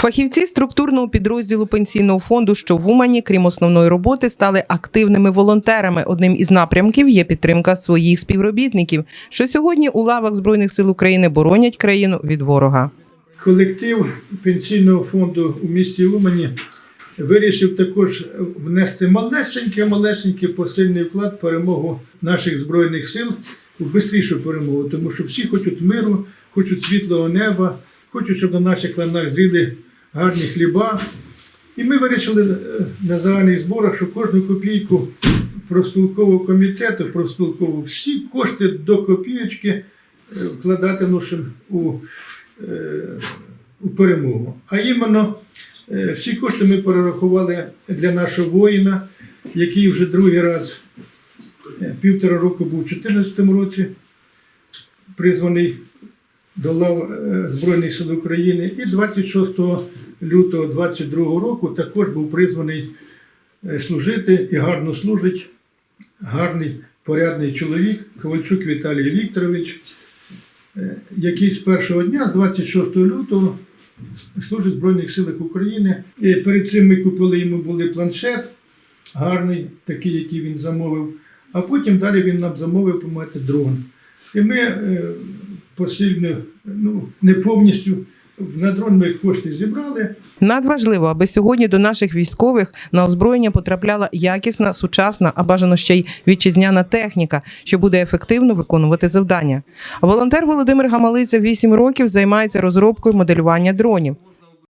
Фахівці структурного підрозділу пенсійного фонду, що в Умані, крім основної роботи, стали активними волонтерами. Одним із напрямків є підтримка своїх співробітників, що сьогодні у лавах збройних сил України боронять країну від ворога. Колектив пенсійного фонду у місті Умані вирішив також внести малесенький, малесенький посильний вклад в перемогу наших збройних сил у швидшу перемогу, тому що всі хочуть миру, хочуть світлого неба, хочуть, щоб на наших ланах зріли гарні хліба. І ми вирішили е, на загальних зборах, що кожну копійку профспілкового комітету, профспілкового, всі кошти до копійочки е, вкладати у е, у перемогу. А іменно всі кошти ми перерахували для нашого воїна, який вже другий раз півтора року був у 2014 році, призваний до лав е, Збройних сил України. І 26 лютого 2022 року також був призваний е, служити і гарно служить. Гарний порядний чоловік Ковальчук Віталій Вікторович, е, який з першого дня, з 26 лютого, служить в Збройних силах України. І перед цим ми купили йому були планшет, гарний, такий, який він замовив. А потім далі він нам замовив помати дрон. І ми посильно, ну, не повністю на дрон ми кошти зібрали. Надважливо, аби сьогодні до наших військових на озброєння потрапляла якісна, сучасна, а бажано ще й вітчизняна техніка, що буде ефективно виконувати завдання. Волонтер Володимир Гамалиця 8 років займається розробкою моделювання дронів.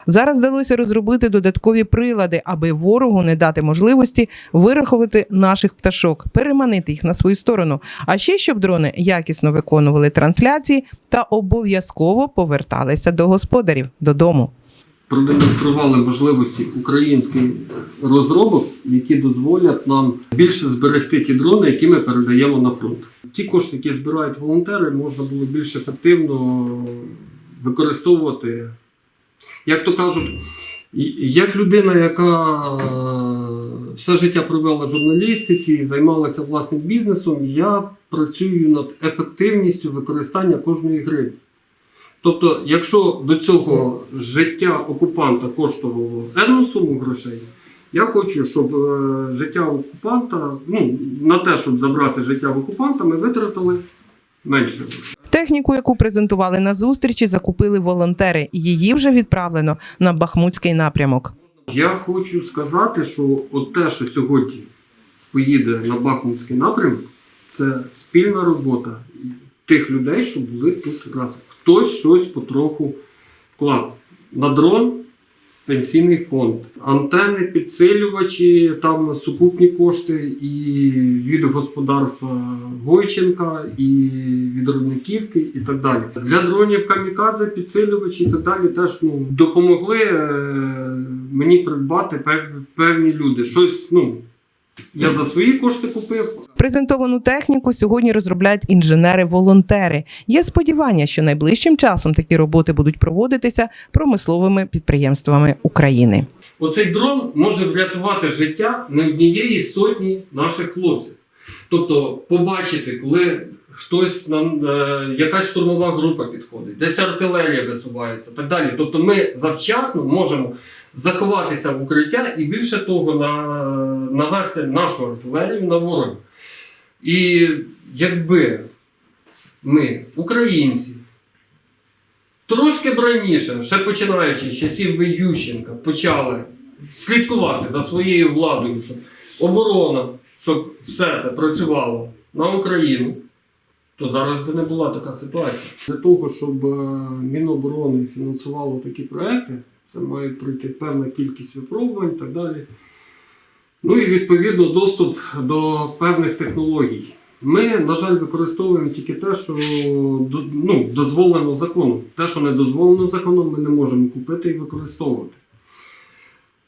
Зараз вдалося розробити додаткові прилади, аби ворогу не дати можливості вирахувати наших пташок, переманити їх на свою сторону. А ще щоб дрони якісно виконували трансляції та обов'язково поверталися до господарів додому. продемонстрували можливості українських розробок, які дозволять нам більше зберегти ті дрони, які ми передаємо на фронт. Ті кошти, які збирають волонтери, можна було більш ефективно використовувати. Як то кажуть, як людина, яка е, все життя провела в журналістиці займалася власним бізнесом, я працюю над ефективністю використання кожної гривні. Тобто, якщо до цього життя окупанта коштувало енну суму грошей, я хочу, щоб е, життя окупанта, ну, на те, щоб забрати життя окупанта, ми витратили менше грошей. Техніку, яку презентували на зустрічі, закупили волонтери. Її вже відправлено на Бахмутський напрямок. Я хочу сказати, що от те, що сьогодні поїде на Бахмутський напрямок, це спільна робота тих людей, що були тут разом. Хтось щось потроху вклав. На дрон пенсійний фонд, антенни, підсилювачі, там сукупні кошти і від господарства Гойченка, і від Рудниківки, і так далі. Для дронів камікадзе, підсилювачі і так далі теж ну, допомогли е, мені придбати певні люди. Щось, ну, я за свої кошти купив, Презентовану техніку сьогодні розробляють інженери-волонтери. Є сподівання, що найближчим часом такі роботи будуть проводитися промисловими підприємствами України. Оцей дрон може врятувати життя не однієї сотні наших хлопців. Тобто, побачити, коли хтось нам, е, якась штурмова група підходить, десь артилерія висувається, так далі. Тобто, ми завчасно можемо заховатися в укриття і більше того, на, навести нашу артилерію на ворога. І якби ми, українці, трошки раніше, ще починаючи з часів Ющенка, почали слідкувати за своєю владою, щоб оборона, щоб все це працювало на Україну, то зараз би не була така ситуація. Для того, щоб е, Міноборони фінансувало такі проекти, це має пройти певна кількість випробувань і так далі. Ну і відповідно доступ до певних технологій. Ми, на жаль, використовуємо тільки те, що ну, дозволено законом. Те, що не дозволено законом, ми не можемо купити і використовувати.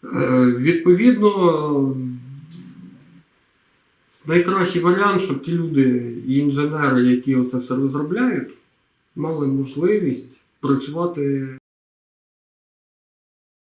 Е, відповідно, найкращий варіант, щоб ті люди і інженери, які це все розробляють, мали можливість працювати